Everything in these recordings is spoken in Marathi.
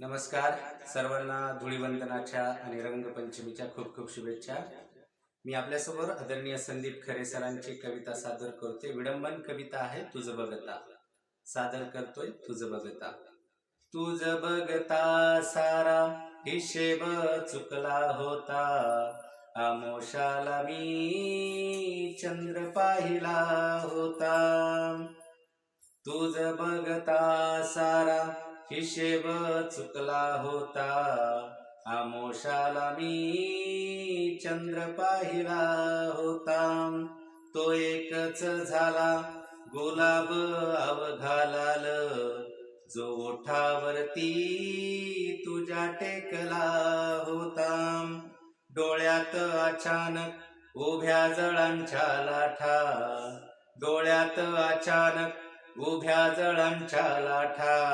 नमस्कार. सर्वांना धुळीवंदनाच्या आणि रंगपंचमीच्या खूप खूप शुभेच्छा. मी आपल्यासमोर आदरणीय संदीप खरे सरांची कविता सादर करतोय. विडंबन कविता आहे तुझ बघता. सादर करतोय तुझ बघता. तुझ बघता सारा हिशेब चुकला होता. आमोशाला मी चंद्र पाहिला होता. तुझ बघता सारा हिशेब चुकला होता. आमोशाला मी चंद्र पाहिला होता. तो एकच झाला. गुलाब अवघालाल. जो ओठावरती तुझ्या टेकला होता. डोळ्यात अचानक उभ्या जळांच्या लाठा. डोळ्यात अचानक उभ्या जळांच्या लाठा.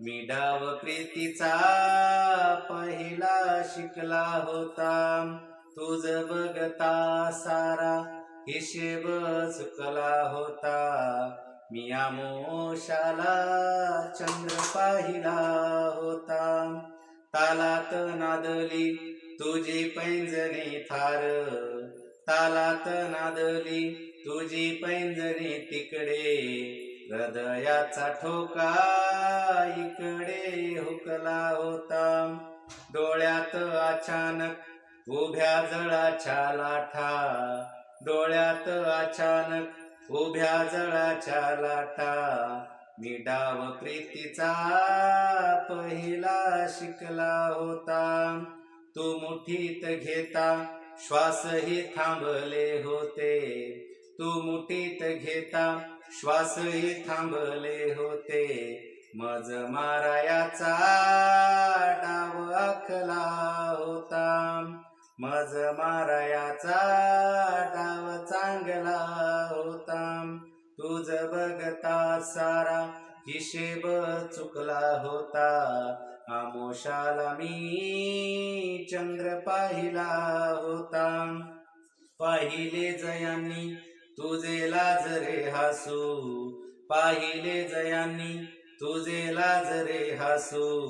मी डाव प्रीतीचा पहिला शिकला होता. तुझ बघता सारा हिशेब चुकला होता. मी आमोशाला चंद्र पाहिला होता. तालात नादली तुझी पैंजणी थार. तालात नादली तुझी पैंजणी तिकडे. हृदयाचा ठोका इकडे हुकला होता. डोळ्यात अचानक उभ्या जळाच्या लाठा डोळ्यात अचानक उभ्या जळाच्या लाटा. मी डाव प्रीतीचा पहिला शिकला होता. तू मुठीत घेता श्वासही थांबले होते. तू मुठीत घेता. श्वासही थांबले होते. मज मारायाचा डाव आखला होता. मज मारायाचा डाव चांगला होता. तुझ बघता सारा हिशेब चुकला होता. आमोशाला मी चंद्र पाहिला होता. पाहिले जयांनी तुझे लाजरे हसू. पाहिले जयांनी तुझे लाजरे हसू.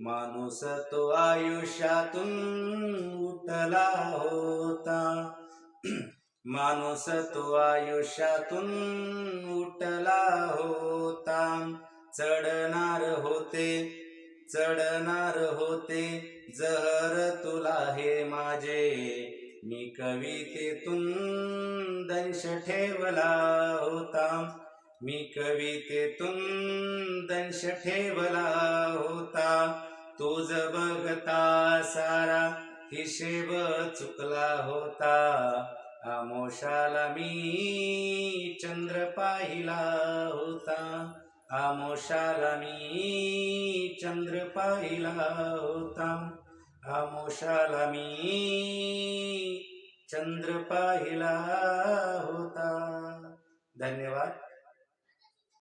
माणूस तो आयुष्यातून उठला होता. माणूस तो आयुष्यातून उठला होता. चढणार होते चढणार होते. जहर तुला हे माझे. मी कवितेतून दंश ठेवला होता. मी कवितेतून दंश ठेवला होता. तो बघता सारा हिशेब चुकला होता. आमोशाला मी चंद्र पाहिला होता. आमोशाला मी चंद्र पाहिला होता. आमोशाला मी चंद्र पाहिला होता. धन्यवाद.